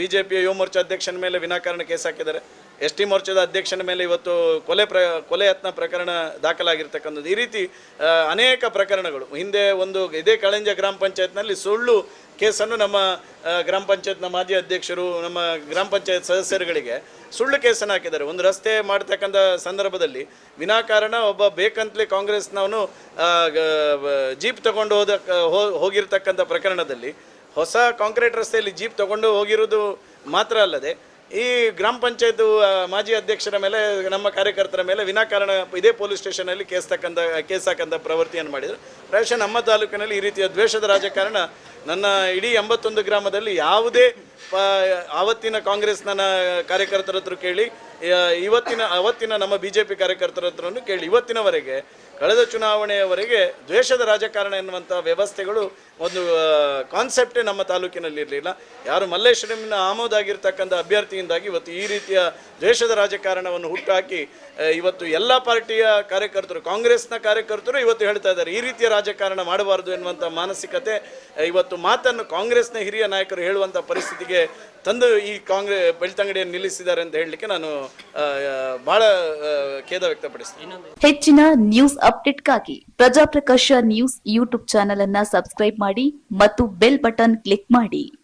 ಬಿಜೆಪಿಯ ಯುವ ಮೋರ್ಚಾ ಅಧ್ಯಕ್ಷನ ಮೇಲೆ ವಿನಾಕಾರಣ ಕೇಸ್ ಹಾಕಿದ್ದಾರೆ. ಎಸ್ ಟಿ ಮೋರ್ಚಾದ ಅಧ್ಯಕ್ಷನ ಮೇಲೆ ಇವತ್ತು ಕೊಲೆ ಪ್ರ, ಕೊಲೆ ಯತ್ನ ಪ್ರಕರಣ ದಾಖಲಾಗಿರ್ತಕ್ಕಂಥದ್ದು. ಈ ರೀತಿ ಅನೇಕ ಪ್ರಕರಣಗಳು. ಹಿಂದೆ ಒಂದು ಇದೇ ಕಳಂಜ ಗ್ರಾಮ ಪಂಚಾಯತ್ನಲ್ಲಿ ಸುಳ್ಳು ಕೇಸನ್ನು ನಮ್ಮ ಗ್ರಾಮ ಪಂಚಾಯತ್ನ ಮಾಜಿ ಅಧ್ಯಕ್ಷರು, ನಮ್ಮ ಗ್ರಾಮ ಪಂಚಾಯತ್ ಸದಸ್ಯರುಗಳಿಗೆ ಸುಳ್ಳು ಕೇಸನ್ನು ಹಾಕಿದ್ದಾರೆ. ಒಂದು ರಸ್ತೆ ಮಾಡ್ತಕ್ಕಂಥ ಸಂದರ್ಭದಲ್ಲಿ ವಿನಾಕಾರಣ ಒಬ್ಬ ಬೇಕಂತಲೇ ಕಾಂಗ್ರೆಸ್ನವನು ಜೀಪ್ ತಗೊಂಡು ಹೋದ ಹೋಗಿರ್ತಕ್ಕಂಥ ಪ್ರಕರಣದಲ್ಲಿ ಹೊಸ ಕಾಂಕ್ರೀಟ್ ರಸ್ತೆಯಲ್ಲಿ ಜೀಪ್ ತಗೊಂಡು ಹೋಗಿರೋದು ಮಾತ್ರ ಅಲ್ಲದೆ ಈ ಗ್ರಾಮ ಪಂಚಾಯತ್ ಮಾಜಿ ಅಧ್ಯಕ್ಷರ ಮೇಲೆ, ನಮ್ಮ ಕಾರ್ಯಕರ್ತರ ಮೇಲೆ ವಿನಾಕಾರಣ ಇದೇ ಪೊಲೀಸ್ ಸ್ಟೇಷನಲ್ಲಿ ಕೇಸ್ ತಕ್ಕಂಥ ಕೇಸ್ ಹಾಕಂಥ ಪ್ರವೃತ್ತಿಯನ್ನು ಮಾಡಿದರು. ಪ್ರಾಯಶಃ ನಮ್ಮ ತಾಲೂಕಿನಲ್ಲಿ ಈ ರೀತಿಯ ದ್ವೇಷದ ರಾಜಕಾರಣ. ನನ್ನ ಇಡೀ ಎಂಬತ್ತೊಂದು ಗ್ರಾಮದಲ್ಲಿ ಯಾವುದೇ ಆವತ್ತಿನ ಕಾಂಗ್ರೆಸ್ ನನ್ನ ಕಾರ್ಯಕರ್ತರ ಹತ್ರ ಕೇಳಿ ಇವತ್ತಿನ, ಅವತ್ತಿನ ನಮ್ಮ ಬಿ ಜೆ ಪಿ ಕಾರ್ಯಕರ್ತರ ಹತ್ರನೂ ಕೇಳಿ, ಇವತ್ತಿನವರೆಗೆ, ಕಳೆದ ಚುನಾವಣೆಯವರೆಗೆ ದ್ವೇಷದ ರಾಜಕಾರಣ ಎನ್ನುವಂಥ ವ್ಯವಸ್ಥೆಗಳು ಒಂದು ಕಾನ್ಸೆಪ್ಟೇ ನಮ್ಮ ತಾಲೂಕಿನಲ್ಲಿ ಇರಲಿಲ್ಲ ಯಾರು ಮಲ್ಲೇಶ್ವರಂನ ಆಮೋದಾಗಿರ್ತಕ್ಕಂಥ ಅಭ್ಯರ್ಥಿಯಿಂದಾಗಿ ಇವತ್ತು ಈ ರೀತಿಯ ದ್ವೇಷದ ರಾಜಕಾರಣವನ್ನು ಹುಟ್ಟುಹಾಕಿ ಇವತ್ತು ಎಲ್ಲ ಪಾರ್ಟಿಯ ಕಾರ್ಯಕರ್ತರು, ಕಾಂಗ್ರೆಸ್ನ ಕಾರ್ಯಕರ್ತರು ಇವತ್ತು ಹೇಳ್ತಾ ಇದ್ದಾರೆ, ಈ ರೀತಿಯ ರಾಜಕಾರಣ ಮಾಡಬಾರದು ಎನ್ನುವಂಥ ಮಾನಸಿಕತೆ ಇವತ್ತು ಮಾತನ್ನು ಕಾಂಗ್ರೆಸ್ನ ಹಿರಿಯ ನಾಯಕರು ಹೇಳುವಂಥ ಪರಿಸ್ಥಿತಿಗೆ ತಂದು ಈ ಕಾಂಗ್ರೆಸ್ ಬೆಳ್ತಂಗಡಿಯನ್ನು ನಿಲ್ಲಿಸಿದ್ದಾರೆ ಅಂತ ಹೇಳಲಿಕ್ಕೆ ನಾನು ಬಹಳ ಖೇದ ವ್ಯಕ್ತಪಡಿಸ್ತೀನಿ. ಹೆಚ್ಚಿನ ನ್ಯೂಸ್ ಅಪ್ಡೇಟ್ಗಾಗಿ ಪ್ರಜಾಪ್ರಕಾಶ ನ್ಯೂಸ್ ಯೂಟ್ಯೂಬ್ ಚಾನೆಲ್ ಅನ್ನ ಸಬ್ಸ್ಕ್ರೈಬ್ ಮಾಡಿ ಮತ್ತು ಬೆಲ್ ಬಟನ್ ಕ್ಲಿಕ್ ಮಾಡಿ.